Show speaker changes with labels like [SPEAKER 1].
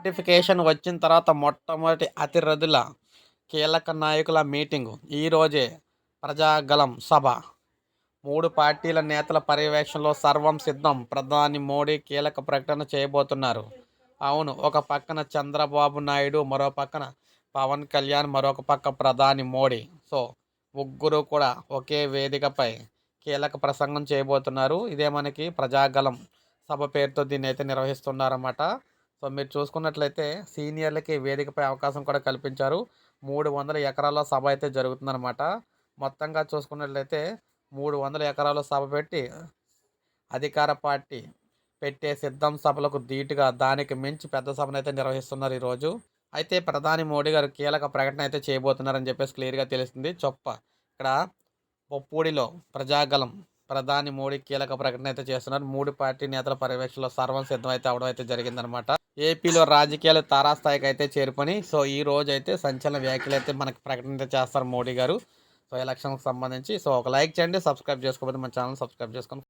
[SPEAKER 1] Notification వచ్చిన తర్వాత మొట్టమొదటి అతిరథుల కీలక నాయకుల మీటింగు ఈరోజే ప్రజాగలం సభ. మూడు పార్టీల నేతల పర్యవేక్షణలో సర్వం సిద్ధం. ప్రధాని మోడీ కీలక ప్రకటన చేయబోతున్నారు. అవును ఒక పక్కన చంద్రబాబు నాయుడు మరో పక్కన పవన్ కళ్యాణ్ మరొక పక్క ప్రధాని మోడీ. సో ముగ్గురు కూడా ఒకే వేదికపై కీలక ప్రసంగం చేయబోతున్నారు. ఇదే మనకి ప్రజాగలం సభ పేరుతో దీన్ని అయితే నిర్వహిస్తున్నారన్నమాట. సో మీరు చూసుకున్నట్లయితే సీనియర్లకి వేదికపై అవకాశం కూడా కల్పించారు. మూడు వందల ఎకరాల సభ అయితే జరుగుతుందన్నమాట. మొత్తంగా చూసుకున్నట్లయితే మూడు వందల ఎకరాల సభ పెట్టి అధికార పార్టీ పెట్టే సిద్ధం సభలకు ధీటుగా దానికి మించి పెద్ద సభను అయితే నిర్వహిస్తున్నారు ఈరోజు. అయితే ప్రధాని మోడీ గారు కీలక ప్రకటన అయితే చేయబోతున్నారని చెప్పేసి క్లియర్గా తెలుస్తుంది. చొప్ప ఇక్కడ పొప్పూడిలో ప్రజాగలం ప్రధాని మోడీ కీలక ప్రకటన అయితే చేస్తున్నారు. మూడు పార్టీ నేతల పర్యవేక్షణలో సర్వం సిద్ధం అయితే అవడం అయితే జరిగిందనమాట ఏపీలో రాజకీయాలు తారాస్థాయికి అయితే చేరుకొని సో ఈ రోజు అయితే సంచలన వ్యాఖ్యలు అయితే మనకి ప్రకటన చేస్తారు మోడీ గారు. సో ఎలక్షన్కి సంబంధించి సో ఒక లైక్ చేయండి సబ్స్క్రైబ్ చేసుకోకపోతే మన ఛానల్ సబ్స్క్రైబ్ చేసుకొని